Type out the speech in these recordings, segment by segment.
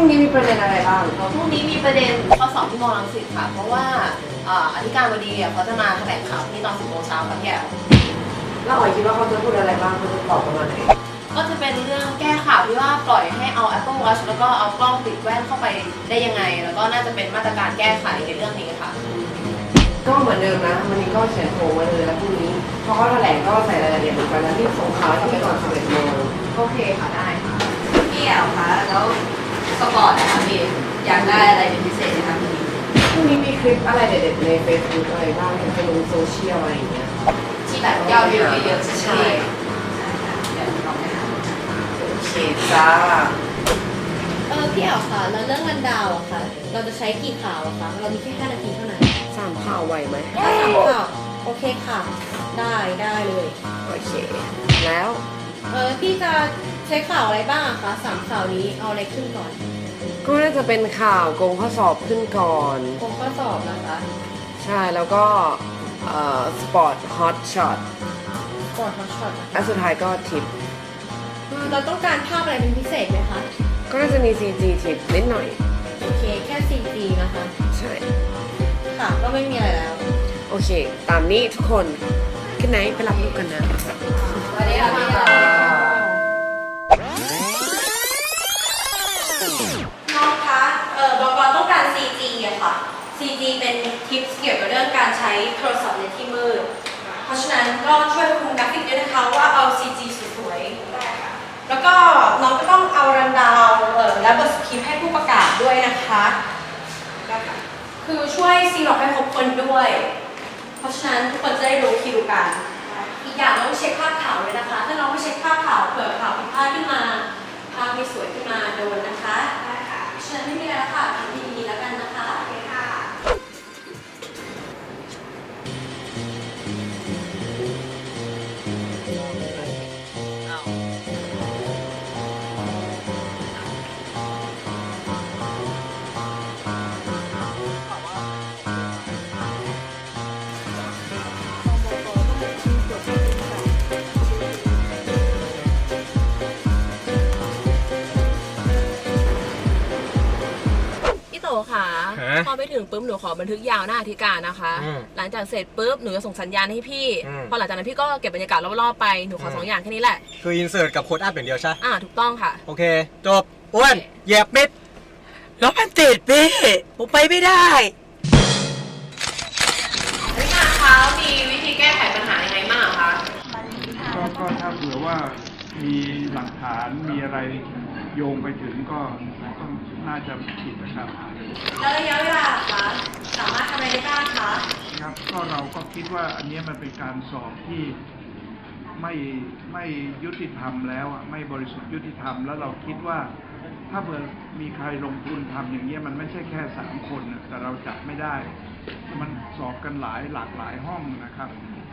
ประเด็นอะไรบ้าง พรุ่งนี้มีประเด็นข้อสอบที่มอลังสิตค่ะ เพราะว่าเอ่ออธิการบดีอะเขาจะมาแถลงข่าวที่ตอน 10โมงเช้าค่ะพี่แอลแล้วอ๋อยคิดว่าเขาจะพูดอะไรบ้างเขาจะตอบประมาณไหนก็จะเป็นเรื่องแก้ข่าวที่ว่าปล่อยให้เอา Apple Watch แล้วก็เอากล้องติดแว่นเข้าไปได้ยังไง แล้วก็น่าจะเป็นมาตรการแก้ไขในเรื่องนี้ค่ะ ก็เหมือนเดิมนะ วันนี้ก็เขียนโผล่มาเลยแล้วพรุ่งนี้พอเขาแถลงก็ใส่รายละเอียดเหมือนกันแล้วรีบส่งข่าวให้ไปก่อน11โมง โอเคค่ะได้ค่ะพี่แอลคะแล้ว สปอร์ตนะคะพี่อยากได้อะไรเป็นพิเศษไหมคะพี่พรุ่งนี้มีคลิปอะไรเด็ดๆใน Facebook อะไรบ้างที่จะลงโซเชียลอะไรอย่างเงี้ยที่แบบยอดวิวเยอะๆใช่ไหมใช่เดี๋ยวลองไปหาโอเคจ้าเออพี่แอ๋วค่ะแล้วเรื่องรันดาวอะค่ะ เราจะใช้กี่ข่าวอะคะเรามีแค่5นาทีเท่านั้นสามข่าวไหวไหมถ้าสามข่าวโอเคค่ะ ได้ได้เลย โอเค แล้ว เออพี่จะ ใช้ข่าวอะไรบ้างอะคะสามข่าวนี้เอาอะไรขึ้นก่อนก็น่าจะเป็นข่าวโกงข้อสอบขึ้นก่อนคงข้อสอบนะคะใช่แล้วก็เอ่อสปอร์ตฮอตช็อตก่อนฮอตช็อตและสุดท้ายก็ทิปเราต้องการภาพอะไรเป็นพิเศษไหมคะ ก็น่าจะมี CG ทิปนิดหน่อย โอเค แค่ 4G นะคะ ใช่ ค่ะ ก็ไม่มีอะไรแล้วโอเค ตามนี้ทุกคนขึ้นไหนไปรับลูกกันนะวันนี้ค่ะ CG เป็นทิปเกี่ยวกับเรื่องการใช้โทรศัพท์ในที่มืด เพราะฉะนั้นก็ช่วยคุมกราฟิกด้วยนะคะว่าเอา CG สวยๆได้ค่ะ แล้วก็น้องก็ต้องเอารันดาวเออและบทสคริปต์ให้ผู้ประกาศด้วยนะคะ ได้ค่ะ คือช่วยซีล็อกให้ครบคนด้วย เพราะฉะนั้นทุกคนจะได้รู้คิวกัน อีกอย่างต้องเช็คภาพข่าวเลยนะคะ ถ้าน้องไม่เช็คภาพข่าวเผื่อข่าวผิดพลาดขึ้นมาภาพไม่สวยขึ้นมาโดนนะคะได้ค่ะ เพราะฉะนั้นไม่มีอะไรแล้วค่ะทำดีๆแล้วกันนะ พอไปถึงปุ๊บหนูขอบันทึกยาวหน้าอธิการนะคะ อืมหลังจากเสร็จปุ๊บหนูจะส่งสัญญาณให้พี่ อืม พอหลังจากนั้นพี่ก็เก็บบรรยากาศรอบๆไปหนูขอสองอย่างแค่นี้แหละ คืออินเสิร์ตกับโค้ดอัพอย่างเดียวใช่ อ่าถูกต้องค่ะ โอเค จบ อ้วนเหยียบมิดแล้วมันติดพี่ผมไปไม่ได้อธิการคะมีวิธีแก้ไขปัญหายังไงบ้างคะ ก็ก็ถ้าเผื่อว่ามีหลักฐานมีอะไรโยงไปถึงก็ก็น่าจะผิดนะครับ แล้วระยะเวลาคะสามารถทำอะไรได้บ้างคะครับก็เราก็คิดว่าอันเนี้ยมันเป็นการสอบที่ไม่ไม่ยุติธรรมแล้วอะไม่บริสุทธิ์ยุติธรรมแล้วเราคิดว่า ถ้าเผื่อมีใครลงทุนทำอย่างเงี้ยมันไม่ใช่แค่สามคนน่ะแต่เราจับไม่ได้ มันสอบกันหลายหลากหลายห้องนะครับ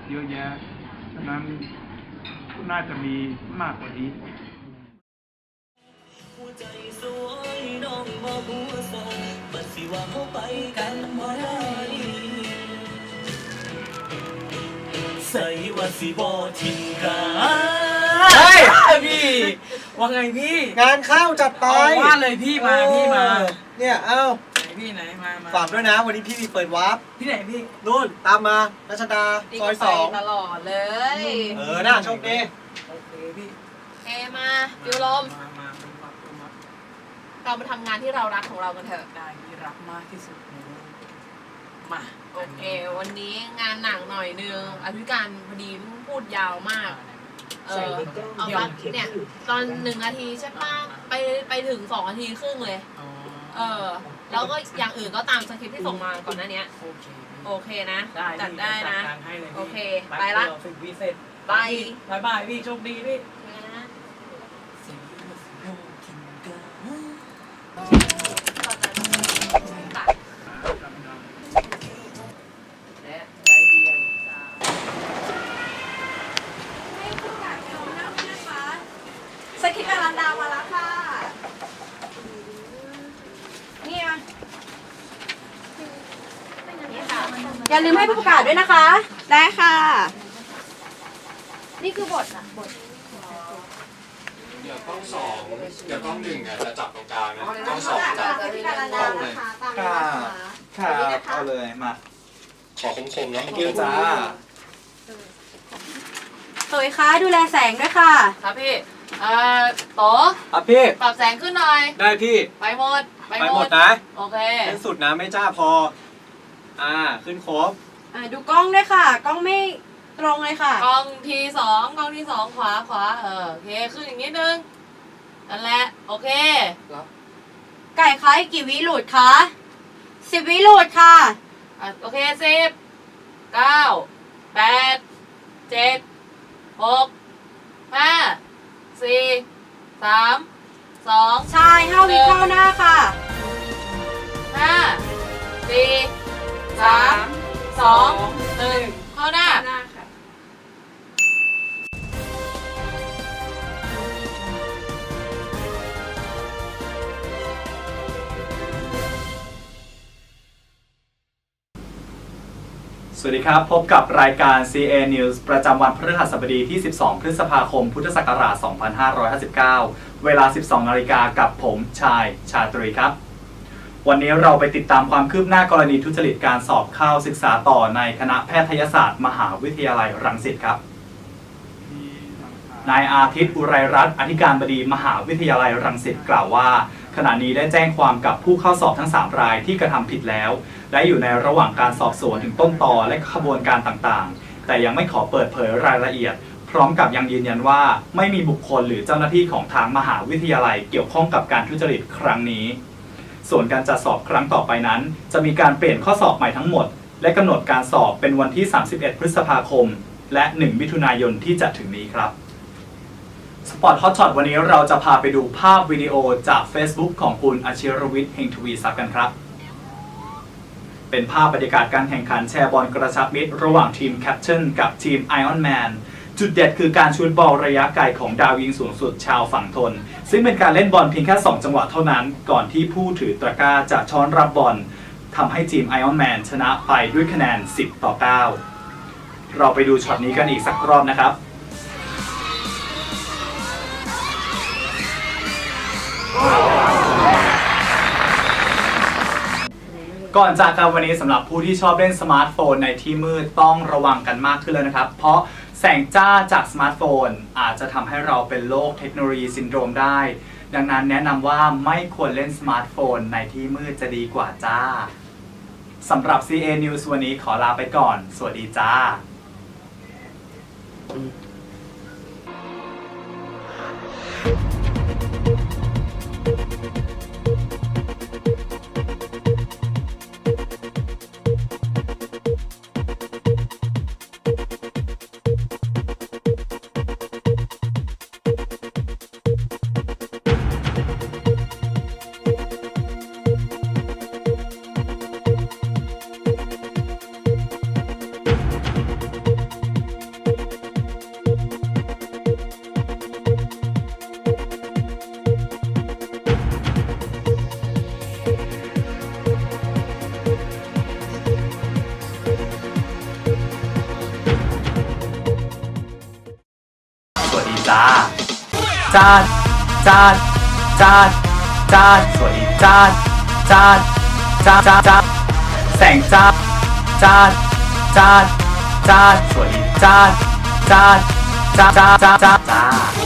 เยอะแยะฉะนั้นน่าจะมีมากกว่านี้ หัวใจสวยน้องบอกหัวโซบัด สิว่าเขาไปกันบ่ได้ใส่ว่าสิบ่ทิ้งกันเฮ้ยพี่ ว่าไงพี่ งานเข้าจัดไปเอาว่าเลยพี่มาพี่มา เออเนี่ยเอ้าไหนพี่ไหนมามาฝากด้วยนะ วันนี้พี่มีเปิดวาร์ปพี่ไหนพี่ นู่นตามมารัชดาซอยสองตลอดเลย เออน่าโชคดีโอเคพี่เอมาฟิวลม มามามามามา เรามาทำงานที่เรารักของเรากันเถอะ ได้พี่รักมากที่สุดในโลกมาโอเค วันนี้งานหนักหน่อยนึงอธิการพอดีพูดยาวมาก เออเอาปะเนี่ย ตอนหนึ่งนาทีใช่ปะไปไปถึงสองนาทีครึ่งเลยอ๋อเออ แล้วก็อย่างอื่นก็ตามสคริปต์ที่ส่งมาก่อนหน้าเนี้ย โอเค โอเคนะ ได้จัดได้นะจัการให้เลยพี่โอเคแป๊บไปละเดียวสิบวิเสร็จไปบายบายพี่โชคดีพี่ อย่าลืมให้ผู้ประกาศด้วยนะคะ ได้ค่ะ นี่คือบทอะบทดี๋ยวกล้องสองเดี๋ยวกล้องหนึ่งอะจะจับตรงกลางนะอ๋อเดี๋ยวกล้องสองจับพิการดานะคะตามนี้นะคะครับเอาเลยมาขอคมๆแล้วเกี่ยวจ้าสวยคะดูแลแสงด้วยค่ะ ครับพี่ เอ่อโตอะพี่ ปรับแสงขึ้นหน่อย ได้พี่ ไปหมด ไปไปหหมมดดนะ โอเค เป็นสุดนะไม่จ้าพอ อ่า ขึ้นครบ อ่าดูกล้องด้วยค่ะ กล้องไม่ตรงเลยค่ะ กล้องทีสองกล้องที่สองขวาขวาเออโอเคขึ้นอีกนิดนึงนั่นแหละโอเคไก่คะอีกกี่วิหลุดคะสิบวิหลุดค่ะ อะโอเคสิบเก้าแปดเจ็ดหกห้าสี่สามสอง ใช่ห้าวิเข้าหน้าค่ะห้า องหนึ่งเข้าหน้าสวัสดีครับ พบกับรายการ CA News ประจำวันพฤหัสบดีที่ 12 พฤษภาคม พุทธศักราช 2559 เวลา 12 นาฬิกากับผมชายชาตรีครับ วันนี้เราไปติดตามความคืบหน้ากรณีทุจริตการสอบเข้าศึกษาต่อในคณะแพทยศาสตร์มหาวิทยาลัยรังสิตครับ นายอาทิตย์อุไรรัตน์อธิการบดีมหาวิทยาลัยรังสิตกล่าวว่า ขณะนี้ได้แจ้งความกับผู้เข้าสอบทั้ง 3 รายที่กระทำผิดแล้ว และอยู่ในระหว่างการสอบสวนถึงต้นตอและขบวนการต่างๆ แต่ยังไม่ขอเปิดเผยรายละเอียดพร้อมกับยังยืนยันว่าไม่มีบุคคลหรือเจ้าหน้าที่ของทางมหาวิทยาลัยเกี่ยวข้องกับการทุจริตครั้งนี้ ส่วนการจัดสอบครั้งต่อไปนั้น จะมีการเปลี่ยนข้อสอบใหม่ทั้งหมด และกำหนดการสอบเป็นวันที่ 31 พฤษภาคม และ 1 มิถุนายนที่จะถึงนี้ครับสปอร์ตฮอตช็อตวันนี้เราจะพาไปดูภาพวิดีโอจาก Facebook ของคุณอาชิรวิทย์เฮงทวีทรัพย์กันครับ เป็นภาพบรรยากาศการแข่งขันแชร์บอลกระชับมิตร ระหว่างทีมแคป t ั i นกับทีม Iron Man จุดเด็ดคือการชูดบอลระยะไกลของดาวยิงสูงสุดชาวฝั่งทน ซึ่งเป็นการเล่นบอลเพียงแค่ 2 จังหวะเท่านั้น ก่อนที่ผู้ถือตะกร้าจะช้อนรับบอลทำให้ทีม Iron Man ชนะไปด้วยคะแนน 10 ต่อ 9 เราไปดูช็อตนี้กันอีกสักรอบนะครับก่อนจากกันวันนี้สำหรับผู้ที่ชอบเล่นสมาร์ทโฟนในที่มืดต้องระวังกันมากขึ้นแล้วนะครับ เพราะ แสงจ้าจากสมาร์ทโฟน อาจจะทำให้เราเป็นโรคเทคโนโลยีซินโดรมได้ ดังนั้นแนะนำว่าไม่ควรเล่นสมาร์ทโฟนในที่มืดจะดีกว่าจ้าสำหรับ CA News วันนี้ขอลาไปก่อน สวัสดีจ้าสวั จ้าจ้าจ้าจ้าจ้าสวัสดีจ้าจ้าจ้าจ้าจ้าแสงจ้าจ้าจ้าจ้าสวัสดีจ้าจ้าจ้าจ้าจ้าจ้า